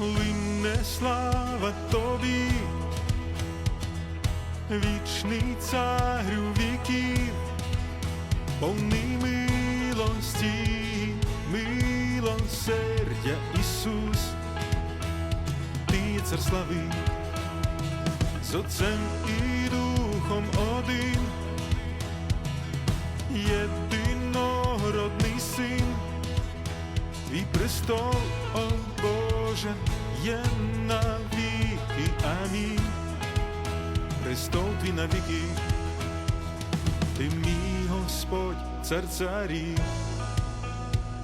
лине слава тобі, вічний царю віків, повний милості, милосердя Ісус, ти цар слави, з Отцем і Духом один, єдинородний син. Твій престол, о Боже, є навіки, амінь. Престол твій навіки, ти мій Господь, цар царів,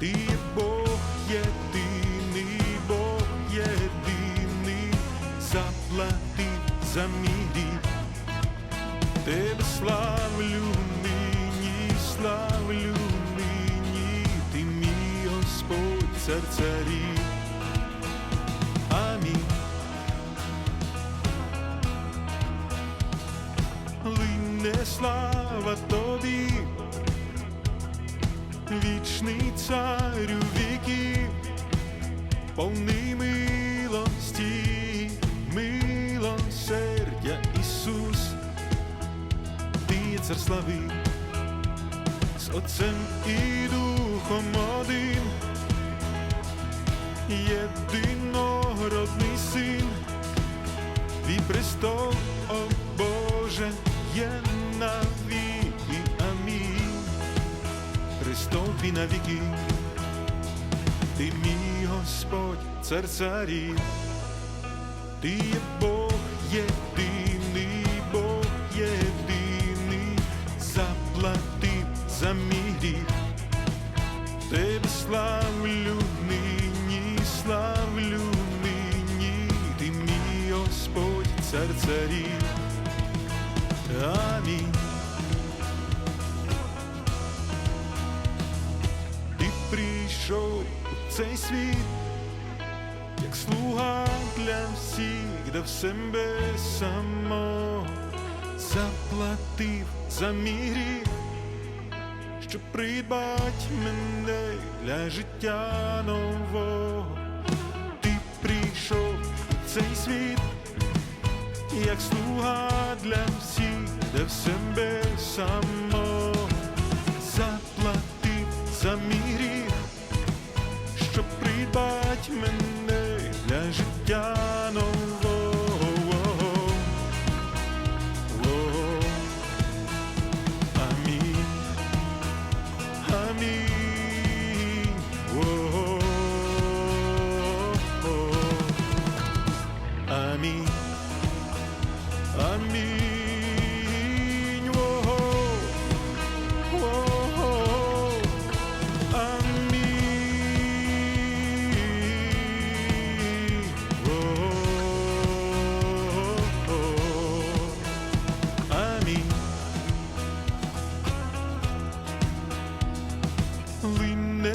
ти Бог єдиний, Бог єдиний, заплатив за мій. Тебе славлю нині, славлю Господь, цар. Амінь. Лине слава тобі, вічний царю віків, повний милості, милосердя Ісус ти є цар слави, з Отцем і Духом один, єдинородний син, твій престол, о Боже, є навіки, амінь. Престол твій навіки, ти мій Господь, цар царів, ти є Бог царів. Амінь. Ти прийшов у цей світ як слуга для всіх, де в себе само заплатив за мій гріх, щоб придбать мене для життя нового. Ти прийшов у цей світ, як слуга для всіх, де в себе само. Заплатив за мій гріх щоб придбать мене для життя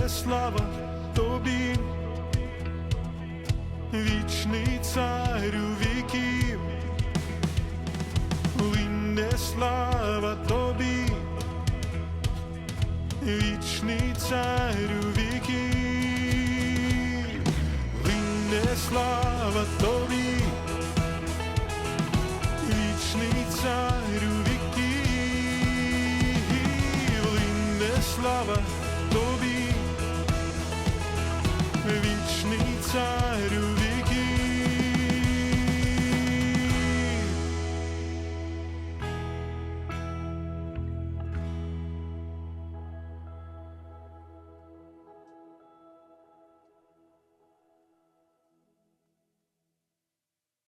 Лине слава тобі, вічний царю віків, лине слава тобі. Вічний царю віків, лине слава тобі, вічний царю віків, лине слава